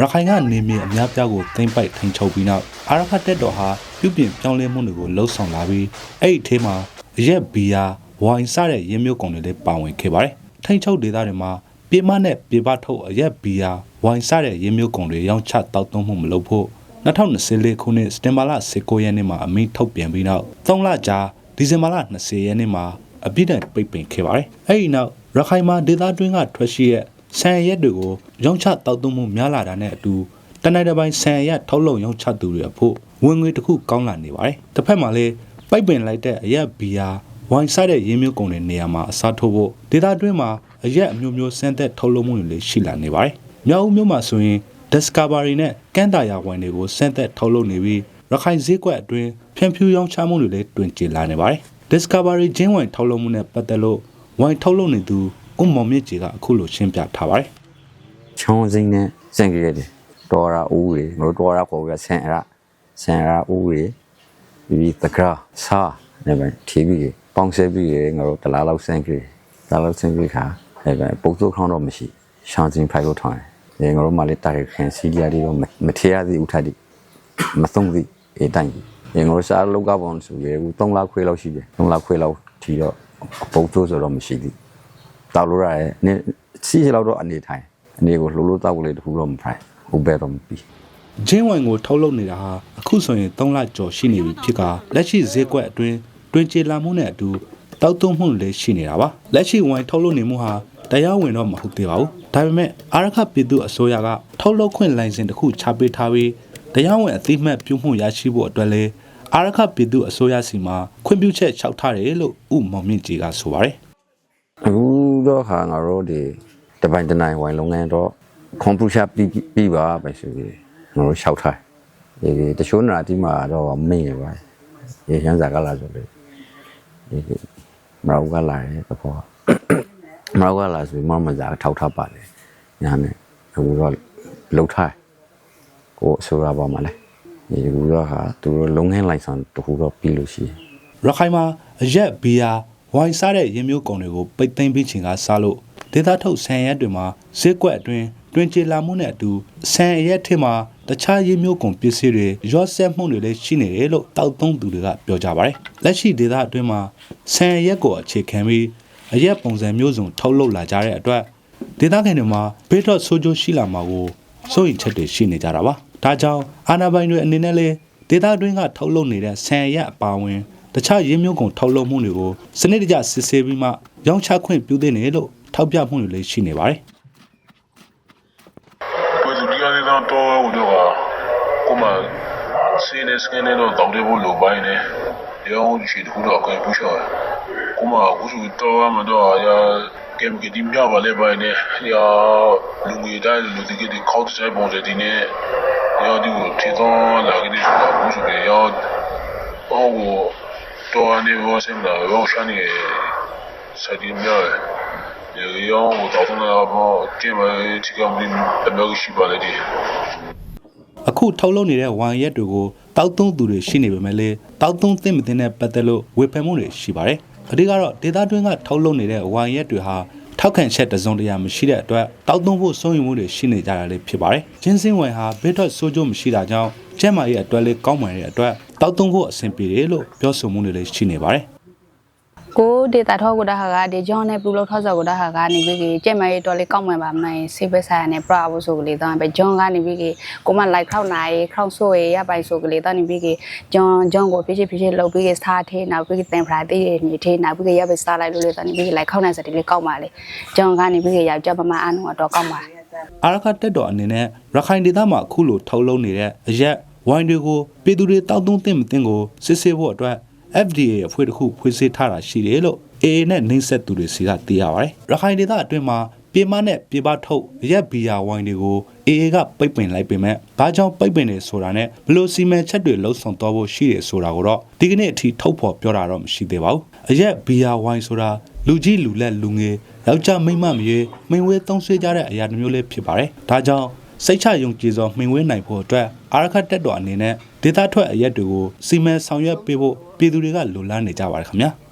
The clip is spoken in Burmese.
ရခိုင်ကနေမြေအများပြားကိုသိမ့်ပိုက်ထိန်ချုပ်ပြီးနောက်အာရခတ်တက်တော်ဟာပြုပြင်ပြောင်းလဲမှုတွေကိုလှုံ့ဆော်လာပြီးအဲ့ဒီအထဲမှာအရက်ဘီယာဝိုင်စတဲ့ရင်းမျိုးကုန်တွေလည်းပါဝင်ခဲ့ပါတယ်ထိန်ချုပ်ဒေသတွေမှာပြေမနဲ့ပြေပထုတ်အရက်ဘီယာဝိုင်စတဲ့ရင်းမျိုးကုန်တွေရောင်းချတောက်သုံးမှုမလုပ်ဖို့2024ခုနှစ်စတင်ဘာလ19ရက်နေ့မှာအမိန့်ထုတ်ပြန်ပြီးနောက်3လကြာဒီဇင်ဘာလ20ရက်နေ့မှာအပြည့်နဲ့ပိတ်ပင်ခဲ့ပါတယ်အဲ့ဒီနောက်ရခိုင်မှာဒေသတွင်းကထွက်ရှိတဲ့ ဆန်ရက်တွေကိုရောင်းချတောက်သုံးမှုများလာတာနဲ့အတူတနိုင်တစ်ပိုင်းဆန်ရက်ထုတ်လုပ်ရောင်းချသူတွေအဖို့ဝင်ငွေတစ်ခုကောင်းလာနေပါတယ်တစ်ဖက်မှာလည်းပိတ်ပင်လိုက်တဲ့အရက်ဘီယာဝိုင်ဆိုင်တဲ့ရင်းမျိုးကုန်တဲ့နေရာမှာအစားထိုးဖို့ဒေသတွင်းမှာအရက်အမျိုးမျိုးစမ်းသက်ထုတ်လုပ်မှုတွေလည်းရှိလာနေပါတယ်မြောက်ဦးမြို့မှာဆိုရင် Discovery နဲ့ကန်းတာယာဝိုင်တွေကိုစမ်းသက်ထုတ်လုပ်နေပြီးရခိုင်ဈေးကွက်အတွင်းဖြန့်ဖြူးရောင်းချမှုတွေလည်းတွင်ကျလာနေပါတယ် Discovery ဂျင်းဝိုင်ထုတ်လုပ်မှုနဲ့ပတ်သက်လို့ဝိုင်ထုတ်လုပ်နေသူ ဦးမောင်မြင့်ကြီးကအခုလိုရှင်းပြထားပါတယ်ချောင်းစိမ့်နဲ့စင်ကြရတယ်ဒေါ်ရာဦးတွေငါတို့ဒေါ်ရာခေါ်ပြီးဆန်ရဆန်ရဦးတွေပြီးတကရာစာနေပဲတီဗီပေါင်းစဲပြီးရငါတို့တလားလောက်စင်ကြတယ်တလားလောက်စင်ကြခါအဲပဲပုတ်စုခေါင်းတော့မရှိရှောင်းချင်းဖိုက်လို့ထောင်းတယ်ငါတို့မှလည်းတာရခင်စီဒီယာတွေတော့မထေရသည်ဥထတိမသုံးသည်အေးတိုင်းငါတို့စားလောက်ကပေါင်းဆိုရဘူး3လခွေလောက်ရှိတယ်3လခွေလောက်ထီတော့ပုတ်စုဆိုတော့မရှိသည် တောက်လို့ရတယ်နည်းစီးလောက်တော့အနေထိုင်အနေကိုလှလို့တောက်ကိုလေတခုတော့မဖိုင်ဟိုဘဲတော့မပြီးဂျင်းဝိုင်ကိုထုတ်လုပ်နေတာဟာအခုဆိုရင်3လကျော်ရှိနေပြီဖြစ်ကလက်ရှိဈေးကွက်အတွင်းတွင်ကျေလာမှုနဲ့အတူတောက်သုံးမှုလည်းရှိနေတာပါလက်ရှိဝိုင်ထုတ်လုပ်နေမှုဟာတရားဝင်တော့မဟုတ်သေးပါဘူးဒါပေမဲ့အာရခပြည်သူအစိုးရကထုတ်လုပ်ခွင့်လိုင်စင်တစ်ခုချပေးထားပြီးတရားဝင်အသိမှတ်ပြုမှုရရှိဖို့အတွက်လည်းအာရခပြည်သူအစိုးရစီမှာခွင့်ပြုချက်လျှောက်ထားတယ်လို့ဥမောင်မြင့်ကြီးကဆိုပါတယ်အခု တော့ခါငါတို့ဒီတပိုင်းတနိုင်ဝိုင်လုပ်ငန်းတော့ကွန်ပျူတာပြီးပြီးပါပဲဆိုပြီးငါတို့ရှောက်ထားဒီတချို့နာဒီမှာတော့မင်းရပါရေချမ်းစာကလာဆိုလေဒီမရောကလာတယ်တော့မရောကလာဆိုမမစားထောက်ထားပါလေညာနဲ့အခုတော့လှုပ်ထားကိုဆိုရပါမလဲဒီကူတော့ဟာသူတို့လုပ်ငန်းလိုက်ဆောင်တခုတော့ပြီးလို့ရှိရင်ရခိုင်မှာအရက်ဘီယာ ဝိုင်စားတဲ့ရင်းမျိုးကုန်တွေကိုပိတ်သိမ်းပြီးချိန်ကစားလို့ဒေသထုတ်ဆန်ရက်တွေမှာဈေးကွက်အတွင်းတွင်ကျေလာမှုနဲ့အတူဆန်ရက်ထစ်မှာတခြားရင်းမျိုးကုန်ပစ္စည်းတွေရော့ဆက်မှုတွေလည်းရှိနေတယ်လို့တောက်သုံးသူတွေကပြောကြပါတယ်။လက်ရှိဒေသအတွင်းမှာဆန်ရက်ကိုအခြေခံပြီးအရက်ပုံစံမျိုးစုံထုတ်လုပ်လာကြတဲ့အတွက်ဒေသခံတွေမှာဘေးတော့ဆိုးကျိုးရှိလာမှာကိုစိုးရိမ်ချက်တွေရှိနေကြတာပါ။ဒါကြောင့်အာဏာပိုင်တွေအနေနဲ့လည်းဒေသတွင်းကထုတ်လုပ်နေတဲ့ဆန်ရက်အပါအဝင် တခြားရင်းမျိုးကုန်ထုတ်လုပ်မှုတွေကိုစနစ်တကျစစ်ဆေးပြီးမှရောင်းချခွင့်ပြုသင့်တယ်လို့ထောက်ပြမှုတွေလည်းရှိနေပါတယ် pues el día de tanto uno va como si les que no da de bolo vaine ya un chi de hudo ko bu sha kuma ku su to ma do ya kem ke dim ja ba le vaine ya lu ngi da lu de ke de khau sai bon je dine ya di wo ti don la ke de sha ku su ke ya o wo to ne wo sem da wo sha ni sa di mya ရောင်း တော့တော့တော့ကျင်းမချီကမင်းအမေရှိပါလေဒီအခုထုတ်လုပ်နေတဲ့ဝိုင်ရက်တွေကိုတောက်သုံးသူတွေရှိနေပေမဲ့လည်းတောက်သုံးသင့်မသင့်တဲ့ပတ်သက်လို့ဝေဖန်မှုတွေရှိပါတယ်အဓိကတော့ဒေတာတွင်းကထုတ်လုပ်နေတဲ့ဝိုင်ရက်တွေဟာ ထောက်ခံချက်တစ်စုံတရာမရှိတဲ့အတွက်တောက်သုံးဖို့စိုးရိမ်မှုတွေရှိနေကြတာလည်းဖြစ်ပါတယ်ဂျင်းစင်းဝိုင်ဟာဘေးထွက်ဆိုးကျိုးမရှိတာကြောင့်ကျက်မာရဲ့အတွက်လေးကောင်းမှန်တဲ့အတွက်တောက်သုံးဖို့အဆင်ပြေတယ်လို့ပြောဆိုမှုတွေလည်းရှိနေပါတယ် ကိုဒေတာထောက်ကိုဒါဟာကဒီဂျွန်နဲ့ပူလို့ထောက်ဆော့ကိုဒါဟာကနေပြီးကြီးကျက်မရေးတော်လေးကောက်မှန်ပါမနိုင်ဆေးဘက်ဆိုင်နဲ့ပရာဘူးဆိုကလေးတော့ပဲဂျွန်ကနေပြီးကြီးကိုမလိုက်ခေါက်နိုင်ခေါက်ဆိုးရရပိုင်ဆိုကလေးတော့နေပြီးကြီးဂျွန်ဂျွန်ကိုဖြစ်ဖြစ်ဖြစ်ဖြစ်လုပ်ပြီးကြီးစားသေးနောက်ပြီးကြီးတင်ဖရာသေးရနေသေးနောက်ပြီးကြီးရပဲစားလိုက်လို့လေတော့နေပြီးကြီးလိုက်ခေါက်နိုင်စတဲ့လေးကောက်ပါလေဂျွန်ကနေပြီးကြီးရောက်ကြပမာအနုတော့ကောက်ပါအာရခတက်တော်အနေနဲ့ရခိုင်ဒေသမှာအခုလိုထုတ်လုပ်နေတဲ့အရက်ဝိုင်တွေကိုပြည်သူတွေတောက်သုံးသင့်မသင့်ကိုစစ်ဆေးဖို့အတွက် FDA အဖွဲ့တစ်ခုဖွဲ့စည်းထားတာရှိတယ်လို့ AA နဲ့နှိမ့်ဆက်သူတွေစီကသိရပါတယ်။ရခိုင်ဒေသအတွင်းမှာပြေမနဲ့ပြေပထုတ်ရက်ဘီယာဝိုင်တွေကို AA ကပိတ်ပင်လိုက်ပေမဲ့ဘာကြောင့်ပိတ်ပင်နေဆိုတာနဲ့ဘလို့စီမံချက်တွေလှုပ်ဆောင်တော့ဖို့ရှိတယ်ဆိုတာကိုတော့ဒီကနေ့အထိထုတ်ဖော်ပြောတာတော့မရှိသေးပါဘူး။အရက်ဘီယာဝိုင်ဆိုတာလူကြီးလူလက်လူငယ်ယောက်ျားမိန်းမမရွေးမိန်ဝဲသုံးဆွေးကြတဲ့အရာတစ်မျိုးလေးဖြစ်ပါတယ်။ဒါကြောင့်စိတ်ချယုံကြည်စွာမှင်ဝဲနိုင်ဖို့အတွက်အာရခတ်တက်တော်အနေနဲ့ ဒေတာထွက်အရက်တွေကိုစီမံဆောင်ရွက်ပေးဖို့ပြည်သူတွေကလိုလားနေကြပါတယ်ခင်ဗျာ။